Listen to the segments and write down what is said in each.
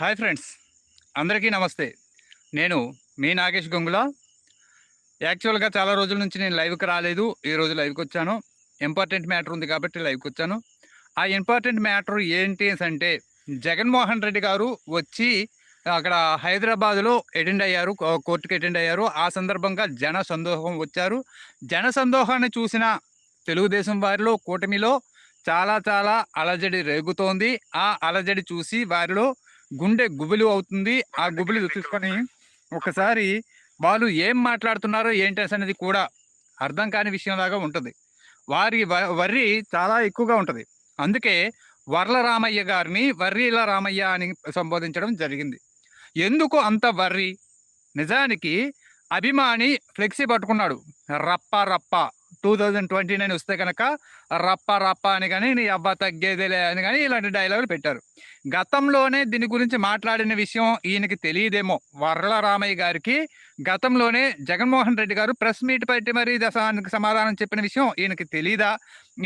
Hi friends అందరికీ నమస్తే. నేను మీ నాగేష్ గంగుల. యాక్చువల్గా చాలా రోజుల నుంచి నేను లైవ్కి రాలేదు ఈరోజు లైవ్కి వచ్చాను. ఇంపార్టెంట్ మ్యాటర్ ఉంది కాబట్టి లైవ్కి వచ్చాను. ఆ ఇంపార్టెంట్ మ్యాటర్ ఏంటి అంటే జగన్మోహన్ రెడ్డి గారు వచ్చి అక్కడ హైదరాబాద్లో అటెండ్ అయ్యారు కో- కోర్టుకి అటెండ్ అయ్యారు. ఆ సందర్భంగా జన సందోహం వచ్చారు. జన సందోహాన్ని చూసిన తెలుగుదేశం వారిలో కూటమిలో చాలా చాలా అలజడి రేగుతోంది. ఆ అలజడి చూసి వారిలో గుండె గుబులు అవుతుంది. ఆ గుబులు చూసుకొని ఒకసారి వాళ్ళు ఏం మాట్లాడుతున్నారో ఏంటి అనేది కూడా అర్థం కాని విషయంలాగా ఉంటుంది. వారి వర్రి చాలా ఎక్కువగా ఉంటుంది. అందుకే వర్ల రామయ్య గారిని వర్రీల రామయ్య అని సంబోధించడం జరిగింది. ఎందుకు అంత వర్రి? నిజానికి అభిమాని ఫ్లెక్సీ పట్టుకున్నాడు. రప్ప రప్ప టూ థౌజండ్ ట్వంటీ నైన్ వస్తే కనుక రప్ప రప్ప అని కానీ నీ అబ్బా తగ్గేదేలే అని కానీ ఇలాంటి డైలాగులు పెట్టారు. గతంలోనే దీని గురించి మాట్లాడిన విషయం ఈయనకి తెలియదేమో. వర్ల రామయ్య గారికి గతంలోనే జగన్మోహన్ రెడ్డి గారు ప్రెస్ మీట్ పెట్టి మరి దశానికి సమాధానం చెప్పిన విషయం ఈయనకి తెలీదా?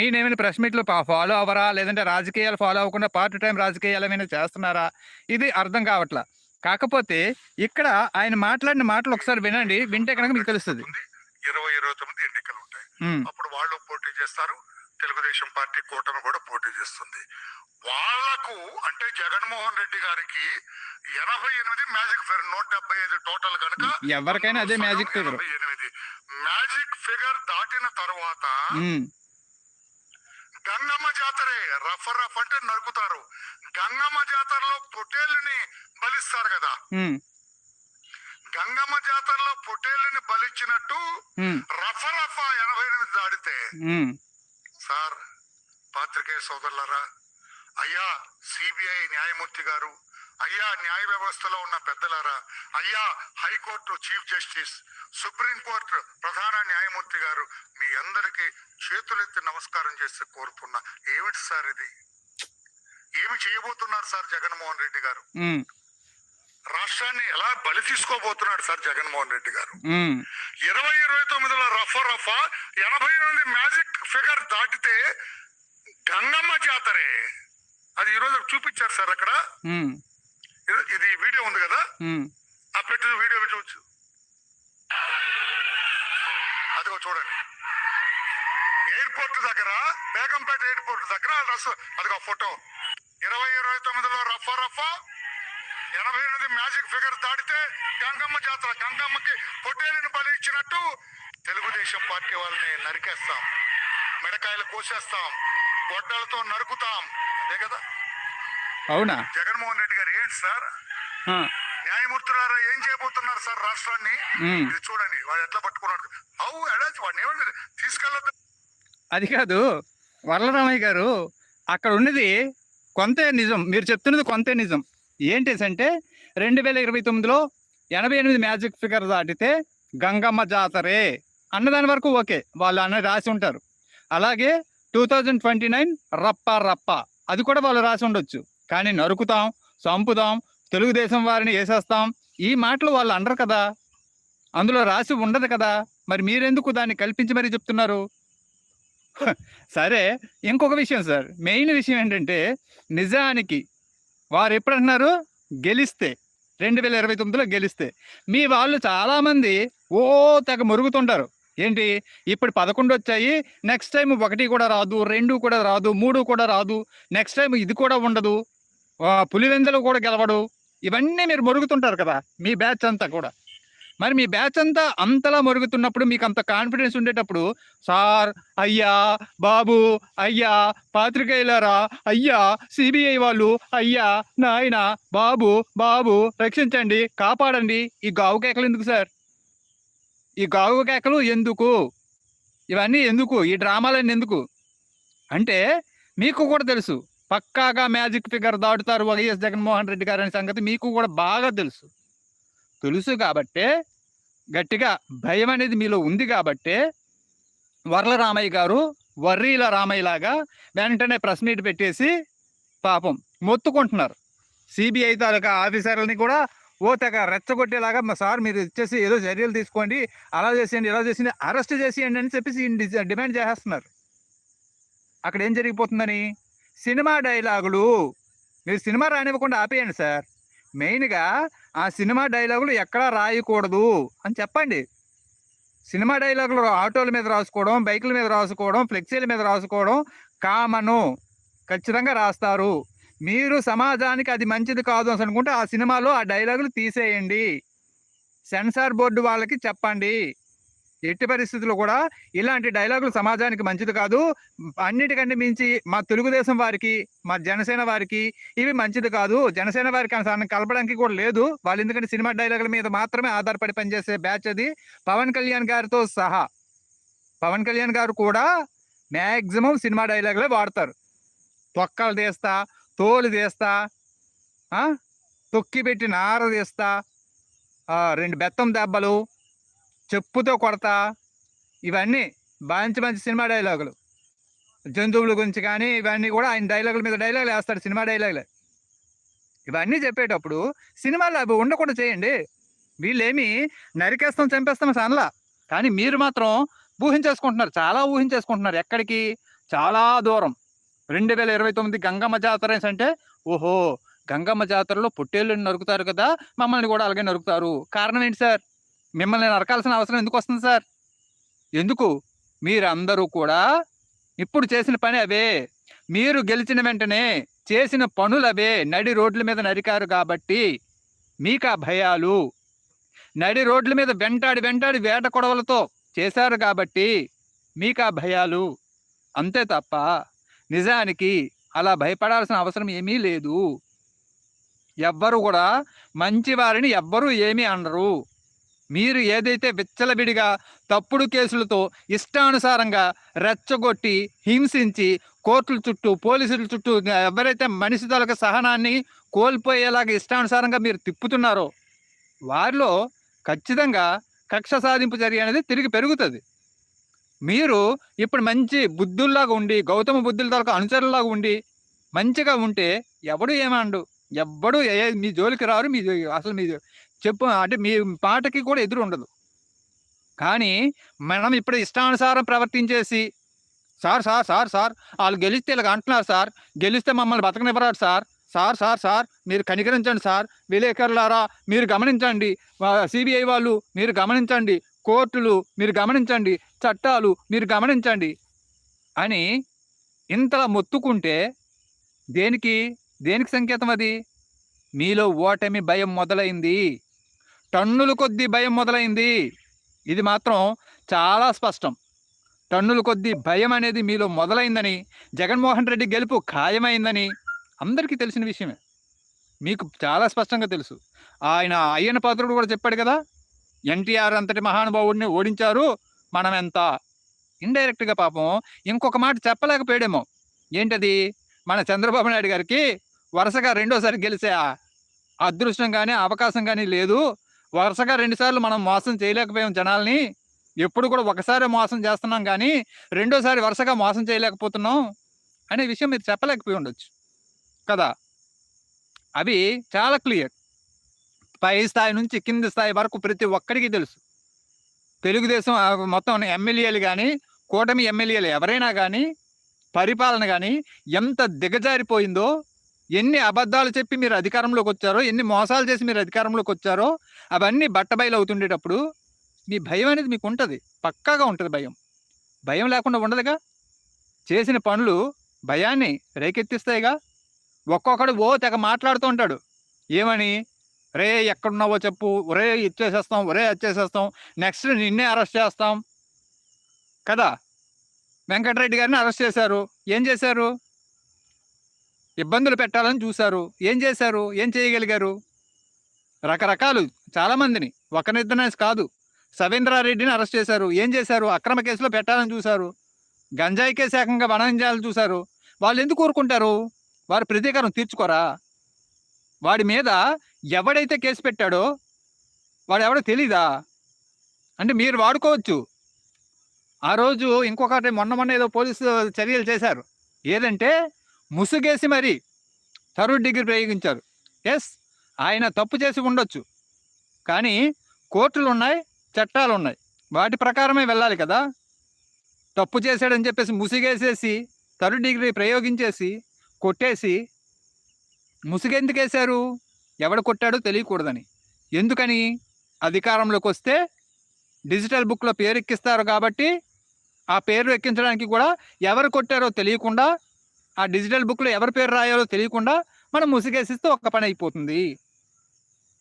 ఈయన ఏమైనా ప్రెస్ మీట్లు ఫాలో అవ్వరా? లేదంటే రాజకీయాలు ఫాలో అవ్వకుండా పార్ట్ టైం రాజకీయాలు ఏమైనా చేస్తున్నారా? ఇది అర్థం కావట్లా. కాకపోతే ఇక్కడ ఆయన మాట్లాడిన మాటలు ఒకసారి వినండి వింటే కనుక మీకు తెలుస్తుంది. ఇరవై ఇరవై తొమ్మిది అప్పుడు వాళ్ళు పోటీ చేస్తారు. తెలుగుదేశం పార్టీ కూటమి కూడా పోటీ చేస్తుంది. వాళ్ళకు అంటే జగన్మోహన్ రెడ్డి గారికి ఎనభై ఎనిమిది మ్యాజిక్ ఫిగర్ నూట డెబ్బై ఐదు టోటల్ కనుక ఎవరికైనా అదే మ్యాజిక్ ఫిగర్. ఎనిమిది. మ్యాజిక్ ఫిగర్ దాటిన తర్వాత గంగమ్మ జాతరే రఫ్ రఫ్ అంటే నరుకుతారు. గంగమ్మ జాతరలో పొట్టేళ్ళని బలిస్తారు కదా. గంగమ్మ జాతరలో పొట్టేళ్ళని బలిచ్చినట్టు రఫ రఫ ఎనభై ఎనిమిది దాడితే సార్ పాత్రికేయ సోదరులారా అయ్యా సిబిఐ న్యాయమూర్తి గారు అయ్యా న్యాయ వ్యవస్థలో ఉన్న పెద్దలారా అయ్యా హైకోర్టు చీఫ్ జస్టిస్ సుప్రీంకోర్టు ప్రధాన న్యాయమూర్తి గారు మీ అందరికి చేతులెత్తి నమస్కారం చేసి కోరుతున్నా. ఏమిటి సార్ ఇది? ఏమి చేయబోతున్నారు సార్ జగన్మోహన్ రెడ్డి గారు? రాష్ట్రాన్ని ఎలా బలి తీసుకోబోతున్నాడు సార్ జగన్మోహన్ రెడ్డి గారు? ఇరవై ఇరవై తొమ్మిదిలో రఫ రఫ ఎనభై ఎనిమిది మ్యాజిక్ ఫిగర్ దాటితే గంగమ్మ జాతరే. అది ఈరోజు చూపించారు సార్ అక్కడ. ఇది- వీడియో ఉంది కదా? ఆ పెట్టిన వీడియో చూవచ్చు అదిగో చూడండి. ఎయిర్పోర్ట్ దగ్గర బేగంపేట ఎయిర్పోర్ట్ దగ్గర రస్ అదిగో ఫోటో. ఇరవై ఇరవై తొమ్మిదిలో రఫ రఫ ఎనభై ఎనిమిది మ్యాజిక్ ఫిగర్ దాటితే గంగమ్మ జాతర గంగమ్మకి పొట్టేలిని బలి ఇచ్చినట్టు తెలుగుదేశం పార్టీ వాళ్ళని నరికేస్తాం. మెడకాయలు కోసేస్తాం. గొడ్డలతో నరుకుతాం. అదే కదా? అవునా? జగన్మోహన్ రెడ్డి గారు ఏంటి సార్? న్యాయమూర్తులారా ఏం చేయబోతున్నారు సార్ రాష్ట్రాన్ని. ఇది చూడండి వాడు ఎట్లా పట్టుకున్నాడు. అవు ఎడాచి వాడిని ఏమంటారు తీసుకెళ్ళద్దు. అది కాదు వరలరామయ్య గారు అక్కడ ఉన్నది కొంతే నిజం. మీరు చెప్తున్నది కొంతే నిజం. ఏంటి అంటే రెండు వేల ఇరవై తొమ్మిదిలో ఎనభై ఎనిమిది మ్యాజిక్ ఫిగర్ దాటితే గంగమ్మ జాతరే అన్నదాని వరకు ఓకే వాళ్ళు అన్న రాసి ఉంటారు. అలాగే టూ థౌజండ్ ట్వంటీ నైన్ రప్ప రప్ప అది కూడా వాళ్ళు రాసి ఉండొచ్చు. కానీ నరుకుతాం చంపుదాం తెలుగుదేశం వారిని వేసేస్తాం ఈ మాటలు వాళ్ళు అనరు కదా. అందులో రాసి ఉండదు కదా. మరి మీరెందుకు దాన్ని కల్పించి మరీ చెప్తున్నారు? సరే ఇంకొక విషయం సార్. మెయిన్ విషయం ఏంటంటే నిజానికి వారు ఎప్పుడంటున్నారు గెలిస్తే. రెండు వేల ఇరవై తొమ్మిదిలో గెలిస్తే. మీ వాళ్ళు చాలామంది ఓ తెగ మురుగుతుంటారు. ఏంటి? ఇప్పుడు పదకొండు వచ్చాయి నెక్స్ట్ టైం ఒకటి కూడా రాదు రెండు కూడా రాదు మూడు కూడా రాదు నెక్స్ట్ టైం ఇది కూడా ఉండదు. ఆ, పులివెందులు కూడా గెలవడు. ఇవన్నీ మీరు మురుగుతుంటారు కదా మీ బ్యాచ్ అంతా కూడా. మరి మీ బ్యాచ్ అంతా అంతలా మురుగుతున్నప్పుడు మీకు అంత కాన్ఫిడెన్స్ ఉండేటప్పుడు సార్ అయ్యా బాబు అయ్యా పాత్రికేయులారా అయ్యా సిబిఐ వాళ్ళు అయ్యా నాయన బాబు బాబు రక్షించండి కాపాడండి. ఈ గావు కేకలు ఎందుకు సార్? ఈ గావు కేకలు ఎందుకు? ఇవన్నీ ఎందుకు? ఈ డ్రామాలన్నీ ఎందుకు? అంటే మీకు కూడా తెలుసు పక్కాగా మ్యాజిక్ ఫిగర్ దాటుతారు వైఎస్ జగన్మోహన్ రెడ్డి గారు అనే సంగతి మీకు కూడా బాగా తెలుసు. తెలుసు కాబట్టే గట్టిగా భయం అనేది మీలో ఉంది కాబట్టే వర్ల రామయ్య గారు వర్రీల రామయ్య లాగా వెంటనే ప్రెస్ మీట్ పెట్టేసి పాపం మొత్తుకుంటున్నారు. సిబిఐ తాలూకా ఆఫీసర్లని కూడా ఓ తెగ రెచ్చగొట్టేలాగా మా సార్ మీరు ఇచ్చేసి ఏదో చర్యలు తీసుకోండి అలా చేసేయండి ఇలా చేసింది అరెస్ట్ చేసేయండి అని చెప్పేసి డి- డిమాండ్ చేసేస్తున్నారు అక్కడ ఏం జరిగిపోతుందని? సినిమా డైలాగులు మీరు సినిమా రానివ్వకుండా ఆపేయండి సార్. మెయిన్గా ఆ సినిమా డైలాగులు ఎక్కడా రాయకూడదు అని చెప్పండి. సినిమా డైలాగులు ఆటోల మీద రాసుకోవడం బైకుల మీద రాసుకోవడం ఫ్లెక్సీల మీద రాసుకోవడం కామను. ఖచ్చితంగా రాస్తారు. మీరు సమాజానికి అది మంచిది కాదు అని అనుకుంటే ఆ సినిమాలో ఆ డైలాగులు తీసేయండి. సెన్సార్ బోర్డు వాళ్ళకి చెప్పండి. ఎట్టి పరిస్థితుల్లో కూడా ఇలాంటి డైలాగులు సమాజానికి మంచిది కాదు. అన్నిటికంటే మించి మా తెలుగుదేశం వారికి మా జనసేన వారికి ఇవి మంచిది కాదు. జనసేన వారికి అసలు కలపడానికి కూడా లేదు. వాళ్ళు ఎందుకంటే సినిమా డైలాగుల మీద మాత్రమే ఆధారపడి పనిచేసే బ్యాచ్ అది. పవన్ కళ్యాణ్ గారితో సహా పవన్ కళ్యాణ్ గారు కూడా మ్యాక్సిమం సినిమా డైలాగులే వాడతారు. తొక్కలు తీస్తా తోలు తీస్తా తొక్కి పెట్టి నార తీస్తా రెండు బెత్తం దెబ్బలు చెప్పుతో కొడతా. ఇవన్నీ మంచి మంచి సినిమా డైలాగులు. జంతువుల గురించి కానీ ఇవన్నీ కూడా ఆయన డైలాగుల మీద డైలాగులు వేస్తాడు సినిమా డైలాగులు. ఇవన్నీ చెప్పేటప్పుడు సినిమాలు అవి ఉండకుండా చేయండి. వీళ్ళేమి నరికేస్తాం చంపేస్తాం అనలా కానీ మీరు మాత్రం ఊహించేసుకుంటున్నారు చాలా ఊహించేసుకుంటున్నారు. ఎక్కడికి? చాలా దూరం. రెండు వేల ఇరవై తొమ్మిది గంగమ్మ జాతర అంటే ఓహో గంగమ్మ జాతరలో పొట్టేళ్ళని నరుకుతారు కదా మమ్మల్ని కూడా అలాగే నరుకుతారు. కారణం ఏంటి సార్? మిమ్మల్ని నరకాల్సిన అవసరం ఎందుకు వస్తుంది సార్? ఎందుకు? మీరందరూ కూడా ఇప్పుడు చేసిన పని అవే. మీరు గెలిచిన వెంటనే చేసిన పనులు అవే. నడి రోడ్ల మీద నరికారు కాబట్టి మీకు ఆ భయాలు. నడి రోడ్ల మీద వెంటాడి వెంటాడి వేట కొడవలతో చేశారు కాబట్టి మీకు ఆ భయాలు. అంతే తప్ప నిజానికి అలా భయపడాల్సిన అవసరం ఏమీ లేదు. ఎవ్వరు కూడా మంచి వారిని ఎవ్వరూ ఏమీ అనరు. మీరు ఏదైతే విచ్చలవిడిగా తప్పుడు కేసులతో ఇష్టానుసారంగా రెచ్చగొట్టి హింసించి కోర్టుల చుట్టూ పోలీసుల చుట్టూ ఎవరైతే మనిషి తాలూకా సహనాన్ని కోల్పోయేలాగా ఇష్టానుసారంగా మీరు తిప్పుతున్నారో వారిలో ఖచ్చితంగా కక్ష సాధింపు చర్య అనేది తిరిగి పెరుగుతుంది. మీరు ఇప్పుడు మంచి బుద్ధుల్లాగా ఉండి గౌతమ బుద్ధుల తలక అనుచరులాగా ఉండి మంచిగా ఉంటే ఎవడు ఏమండు? ఎవ్వడు ఏ మీ జోలికి రారు మీ అసలు మీ చెప్పు అంటే మీ పాటకి కూడా ఎదురు ఉండదు కానీ మనం ఇప్పుడు ఇష్టానుసారం ప్రవర్తించేసి సార్ సార్ సార్ సార్ వాళ్ళు గెలిస్తే ఇలాగ అంటున్నారు సార్ గెలిస్తే మమ్మల్ని బతకనివ్వరాడు సార్ సార్ సార్ సార్ మీరు కనికరించండి సార్ విలేకరులారా మీరు గమనించండి సిబిఐ వాళ్ళు మీరు గమనించండి కోర్టులు మీరు గమనించండి చట్టాలు మీరు గమనించండి అని ఇంతలా మొత్తుకుంటే దేనికి దేనికి సంకేతం అది? మీలో ఓటమి భయం మొదలైంది. టన్నుల కొద్దీ భయం మొదలైంది. ఇది మాత్రం చాలా స్పష్టం. టన్నుల కొద్దీ భయం అనేది మీలో మొదలైందని జగన్మోహన్ రెడ్డి గెలుపు ఖాయమైందని అందరికీ తెలిసిన విషయమే. మీకు చాలా స్పష్టంగా తెలుసు. ఆయన అయ్యన పాత్రుడు కూడా చెప్పాడు కదా ఎన్టీఆర్ అంతటి మహానుభావుడిని ఓడించారు మనం ఎంత ఇండైరెక్ట్గా పాపం ఇంకొక మాట చెప్పలేకపోయాడేమో. ఏంటది? మన చంద్రబాబు నాయుడు గారికి వరుసగా రెండోసారి గెలిచే? అదృష్టం కానీ అవకాశం కానీ లేదు. వరుసగా రెండుసార్లు మనం మోసం చేయలేకపోయాం జనాల్ని. ఎప్పుడు కూడా ఒకసారి మోసం చేస్తున్నాం కానీ రెండోసారి వరుసగా మోసం చేయలేకపోతున్నాం అనే విషయం మీరు చెప్పలేకపోయి ఉండొచ్చు. కదా? అవి చాలా క్లియర్. పై స్థాయి నుంచి కింది స్థాయి వరకు ప్రతి ఒక్కడికి తెలుసు. తెలుగుదేశం మొత్తం ఎమ్మెల్యేలు కానీ కూటమి ఎమ్మెల్యేలు ఎవరైనా కానీ పరిపాలన కానీ ఎంత దిగజారిపోయిందో ఎన్ని అబద్ధాలు చెప్పి మీరు అధికారంలోకి వచ్చారో ఎన్ని మోసాలు చేసి మీరు అధికారంలోకి వచ్చారో అవన్నీ బట్టబయలు అవుతుండేటప్పుడు మీ భయం అనేది మీకు ఉంటుంది. పక్కాగా ఉంటుంది భయం. భయం లేకుండా ఉండదుగా. చేసిన పనులు భయాన్ని రేకెత్తిస్తాయిగా. ఒక్కొక్కడు ఓ తెగ మాట్లాడుతూ ఉంటాడు. ఏమని? రే ఎక్కడున్నావో చెప్పు. ఒరే ఇచ్చేసేస్తాం. ఒరే వచ్చేసేస్తాం నెక్స్ట్ నిన్నే అరెస్ట్ చేస్తాం. కదా? వెంకటరెడ్డి గారిని అరెస్ట్ చేశారు. ఏం చేశారు? ఇబ్బందులు పెట్టాలని చూశారు. ఏం చేశారు? ఏం చేయగలిగారు? రకరకాలు చాలామందిని. ఒకరిద్దరినే కాదు. సవీంద్రారెడ్డిని అరెస్ట్ చేశారు. ఏం చేశారు? అక్రమ కేసులో పెట్టాలని చూశారు. గంజాయికే శాఖంగా వనం చేయాలని చూశారు. వాళ్ళు ఎందుకు ఊరుకుంటారు వారు ప్రతీకారం తీర్చుకోరా? వాడి మీద ఎవడైతే కేసు పెట్టాడో వాడు ఎవడో తెలీదా? అంటే మీరు వాడుకోవచ్చు. ఆ రోజు ఇంకొకటి మొన్న మొన్న ఏదో పోలీసు చర్యలు చేశారు. ఏదంటే ముసుగేసి మరి థర్డ్ డిగ్రీ ప్రయోగించారు. ఎస్ ఆయన తప్పు చేసి ఉండొచ్చు. కానీ కోర్టులు ఉన్నాయి చట్టాలు ఉన్నాయి వాటి ప్రకారమే వెళ్ళాలి కదా. తప్పు చేశాడని చెప్పేసి ముసుగేసేసి థర్డ్ డిగ్రీ ప్రయోగించేసి కొట్టేసి ముసుగెందుకు వేశారు? ఎవడు కొట్టాడో తెలియకూడదని. ఎందుకని? అధికారంలోకి వస్తే డిజిటల్ బుక్లో పేరు ఎక్కిస్తారు కాబట్టి ఆ పేరు ఎక్కించడానికి కూడా ఎవరు కొట్టారో తెలియకుండా ఆ డిజిటల్ బుక్లో ఎవరి పేరు రాయాలో తెలియకుండా మనం ముసిగేసిస్తే ఒక్క పని అయిపోతుంది.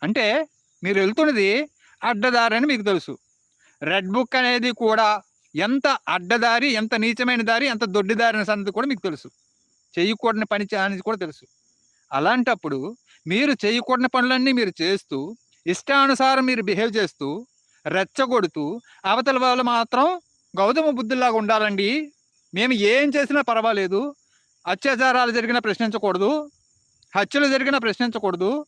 అంటే మీరు వెళ్తున్నది అడ్డదారి అని మీకు తెలుసు. రెడ్ బుక్ అనేది కూడా ఎంత అడ్డదారి ఎంత నీచమైన దారి ఎంత దొడ్డిదారి అనే సంగతి కూడా మీకు తెలుసు. చేయకూడని పని చే- అనేది కూడా తెలుసు. అలాంటప్పుడు మీరు చేయకూడని పనులన్నీ మీరు చేస్తూ ఇష్టానుసారం మీరు బిహేవ్ చేస్తూ రెచ్చగొడుతూ అవతల వాళ్ళు మాత్రం గౌతమ బుద్ధుల్లాగా ఉండాలండి. మేము ఏం చేసినా పర్వాలేదు. అత్యాచారాలు జరిగిన ప్రశ్నించకూడదు హత్యలు జరిగిన ప్రశ్నించకూడదు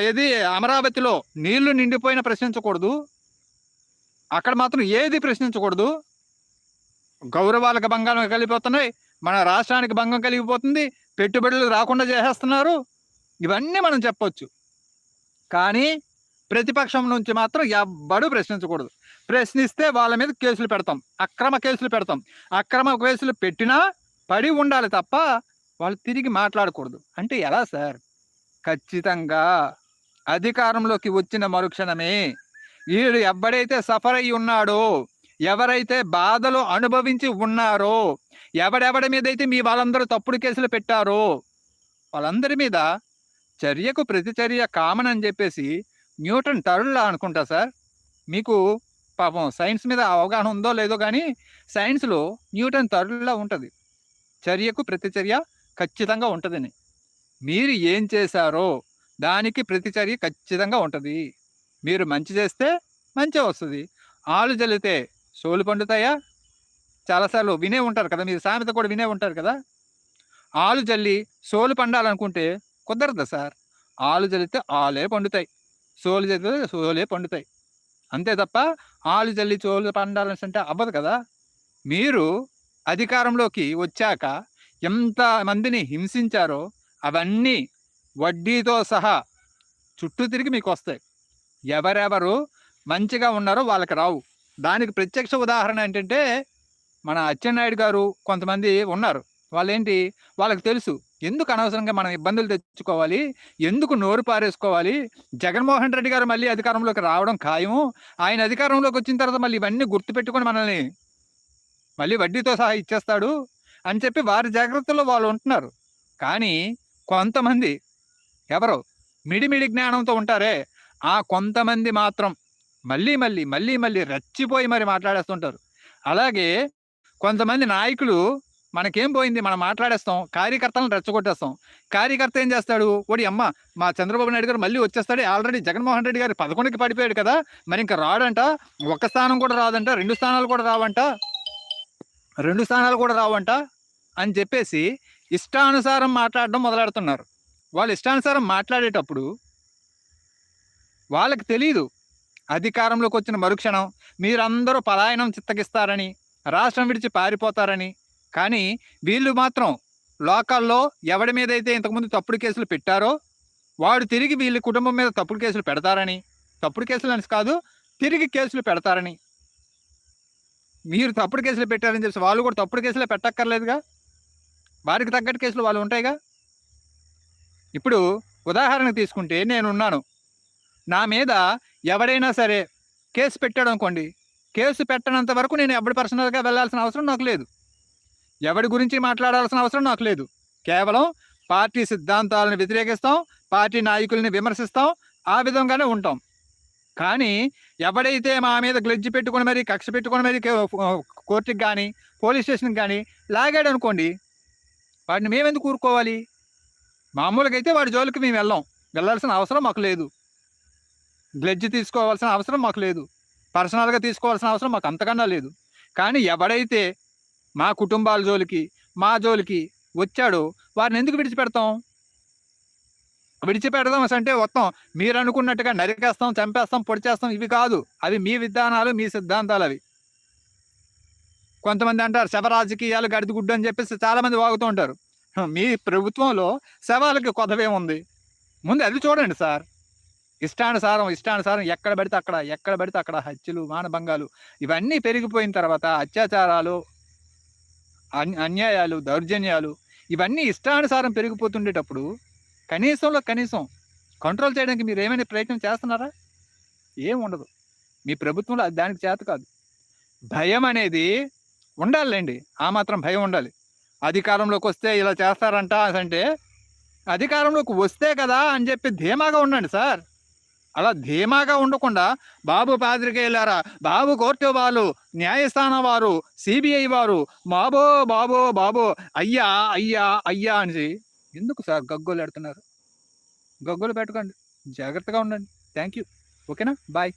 ఏది అమరావతిలో నీళ్ళు నిండిపోయిన ప్రశ్నించకూడదు అక్కడ మాత్రం ఏది ప్రశ్నించకూడదు. గౌరవాలకు భంగం కలిగిపోతున్నాయి మన రాష్ట్రానికి భంగం కలిగిపోతుంది పెట్టుబడులు రాకుండా చేసేస్తున్నారు. ఇవన్నీ మనం చెప్పొచ్చు. కానీ ప్రతిపక్షం నుంచి మాత్రం ఎవ్వడూ ప్రశ్నించకూడదు. ప్రశ్నిస్తే వాళ్ళ మీద కేసులు పెడతాం అక్రమ కేసులు పెడతాం. అక్రమ కేసులు పెట్టినా పడి ఉండాలి తప్ప వాళ్ళు తిరిగి మాట్లాడకూడదు. అంటే ఎలా సార్? ఖచ్చితంగా అధికారంలోకి వచ్చిన మరుక్షణమే వీడు ఎవడైతే సఫర్ అయి ఉన్నాడో ఎవరైతే బాధలు అనుభవించి ఉన్నారో ఎవడెవడి మీద అయితే మీ వాళ్ళందరూ తప్పుడు కేసులు పెట్టారో వాళ్ళందరి మీద చర్యకు ప్రతిచర్య కామన్ అని చెప్పేసి న్యూటన్ టరుల్లా అనుకుంటా సార్. మీకు పాపం సైన్స్ మీద అవగాహన ఉందో లేదో కానీ సైన్స్లో న్యూటన్ తరుల్లా ఉంటుంది. చర్యకు ప్రతిచర్య ఖచ్చితంగా ఉంటుందని. మీరు ఏం చేశారో దానికి ప్రతిచర్య ఖచ్చితంగా ఉంటుంది. మీరు మంచి చేస్తే మంచి వస్తుంది. ఆలు జల్లితే సోలు పండుతాయా? చాలాసార్లు వినే ఉంటారు కదా మీరు సామెత కూడా వినే ఉంటారు కదా. ఆలు జల్లి సోలు పండాలనుకుంటే కుదరదు సార్? ఆలు జల్లితే ఆలే పండుతాయి. సోలు జల్లితే సోలే పండుతాయి. అంతే తప్ప ఆలు జల్లి చోలు పండాలని అంటే అవ్వదు కదా. మీరు అధికారంలోకి వచ్చాక ఎంత మందిని హింసించారో అవన్నీ వడ్డీతో సహా చుట్టూ తిరిగి మీకు వస్తాయి. ఎవరెవరు మంచిగా ఉన్నారో వాళ్ళకి రావు. దానికి ప్రత్యక్ష ఉదాహరణ ఏంటంటే మన అచ్చెన్నాయుడు గారు కొంతమంది ఉన్నారు. వాళ్ళేంటి? వాళ్ళకి తెలుసు. ఎందుకు అనవసరంగా మనం ఇబ్బందులు తెచ్చుకోవాలి? ఎందుకు నోరు పారేసుకోవాలి? జగన్మోహన్ రెడ్డి గారు మళ్ళీ అధికారంలోకి రావడం ఖాయము? ఆయన అధికారంలోకి వచ్చిన తర్వాత మళ్ళీ ఇవన్నీ గుర్తుపెట్టుకొని మనల్ని మళ్ళీ వడ్డీతో సహా ఇచ్చేస్తాడు అని చెప్పి వారి జాగ్రత్తలో వాళ్ళు ఉంటున్నారు. కానీ కొంతమంది ఎవరు మిడిమిడి జ్ఞానంతో ఉంటారే ఆ కొంతమంది మాత్రం మళ్ళీ మళ్ళీ మళ్ళీ మళ్ళీ రెచ్చిపోయి మరి మాట్లాడేస్తుంటారు. అలాగే కొంతమంది నాయకులు మనకేం పోయింది మనం మాట్లాడేస్తాం కార్యకర్తలను రెచ్చగొట్టేస్తాం. కార్యకర్త ఏం చేస్తాడు? ఓడి అమ్మ మా చంద్రబాబు నాయుడు గారు మళ్ళీ వచ్చేస్తాడు ఆల్రెడీ జగన్మోహన్ రెడ్డి గారు పదకొండుకి పడిపోయాడు కదా మరి ఇంకా రాడంట ఒక స్థానం కూడా రాదంట రెండు స్థానాలు కూడా రావంట. రెండు స్థానాలు కూడా రావంట అని చెప్పేసి ఇష్టానుసారం మాట్లాడడం మొదలెడుతున్నారు. వాళ్ళు ఇష్టానుసారం మాట్లాడేటప్పుడు వాళ్ళకి తెలియదు అధికారంలోకి వచ్చిన మరుక్షణం మీరందరూ పలాయనం చిత్తగిస్తారని రాష్ట్రం విడిచి పారిపోతారని. కానీ వీళ్ళు మాత్రం లోకల్లో ఎవడి మీద అయితే ఇంతకుముందు తప్పుడు కేసులు పెట్టారో వాడు తిరిగి వీళ్ళ కుటుంబం మీద తప్పుడు కేసులు పెడతారని. తప్పుడు కేసులు అని కాదు తిరిగి కేసులు పెడతారని. మీరు తప్పుడు కేసులు పెట్టారని చెప్పి వాళ్ళు కూడా తప్పుడు కేసులే పెట్టక్కర్లేదుగా? వారికి తగ్గట్టు కేసులు వాళ్ళు ఉంటాయిగా? ఇప్పుడు ఉదాహరణకు తీసుకుంటే నేనున్నాను. నా మీద ఎవడైనా సరే కేసు పెట్టాడు అనుకోండి కేసు పెట్టనంత వరకు నేను ఎవరి పర్సనల్గా వెళ్ళాల్సిన అవసరం నాకు లేదు. ఎవడి గురించి మాట్లాడాల్సిన అవసరం నాకు లేదు. కేవలం పార్టీ సిద్ధాంతాలను వ్యతిరేకిస్తాం పార్టీ నాయకుల్ని విమర్శిస్తాం ఆ విధంగానే ఉంటాం. కానీ ఎవడైతే మా మీద గ్లెడ్జి పెట్టుకొని మరి కక్ష పెట్టుకొని మరి కోర్టుకి కానీ పోలీస్ స్టేషన్కి కానీ లాగాడు అనుకోండి వాడిని మేమెందుకు ఊరుకోవాలి? మామూలుగా అయితే వాడి జోలికి మేము వెళ్ళాం. వెళ్ళాల్సిన అవసరం మాకు లేదు. గ్లెడ్జ్ తీసుకోవాల్సిన అవసరం మాకు లేదు. పర్సనల్గా తీసుకోవాల్సిన అవసరం మాకు అంతకన్నా లేదు. కానీ ఎవడైతే మా కుటుంబాల జోలికి మా జోలికి వచ్చాడో వారిని ఎందుకు విడిచిపెడతాం? విడిచిపెడదాం అంటే మొత్తం మీరు అనుకున్నట్టుగా నరికేస్తాం చంపేస్తాం పొడిచేస్తాం ఇవి కాదు. అవి మీ విధానాలు మీ సిద్ధాంతాలు అవి. కొంతమంది అంటారు శవ రాజకీయాలు గడిదిగుడ్డు అని చెప్పేసి చాలామంది వాగుతూ ఉంటారు. మీ ప్రభుత్వంలో శవాలకి కొదవేముంది ముందు అది చూడండి సార్. ఇష్టానుసారం ఇష్టానుసారం ఎక్కడ పడితే అక్కడ ఎక్కడ పడితే అక్కడ హత్యలు మానభంగాలు ఇవన్నీ పెరిగిపోయిన తర్వాత అత్యాచారాలు అన్- అన్యాయాలు దౌర్జన్యాలు ఇవన్నీ ఇష్టానుసారం పెరిగిపోతుండేటప్పుడు కనీసంలో కనీసం కంట్రోల్ చేయడానికి మీరు ఏమైనా ప్రయత్నం చేస్తున్నారా? ఏం ఉండదు. మీ ప్రభుత్వంలో అది దానికి చేత కాదు. భయం అనేది ఉండాలండి ఆ మాత్రం భయం ఉండాలి. అధికారంలోకి వస్తే ఇలా చేస్తారంట అంటే అధికారంలోకి వస్తే కదా అని చెప్పి ధీమాగా ఉండండి సార్. అలా ధీమాగా ఉండకుండా బాబు పాత్రికేయులారా బాబు కోర్టు వాళ్ళు న్యాయస్థానం వారు సిబిఐ వారు బాబో బాబో బాబో అయ్యా అయ్యా అయ్యా అని ఎందుకు సార్ గగ్గోలు పెడుతున్నారు గగ్గోలు పెట్టుకోండి. జాగ్రత్తగా ఉండండి. థ్యాంక్ యూ ఓకేనా? బాయ్.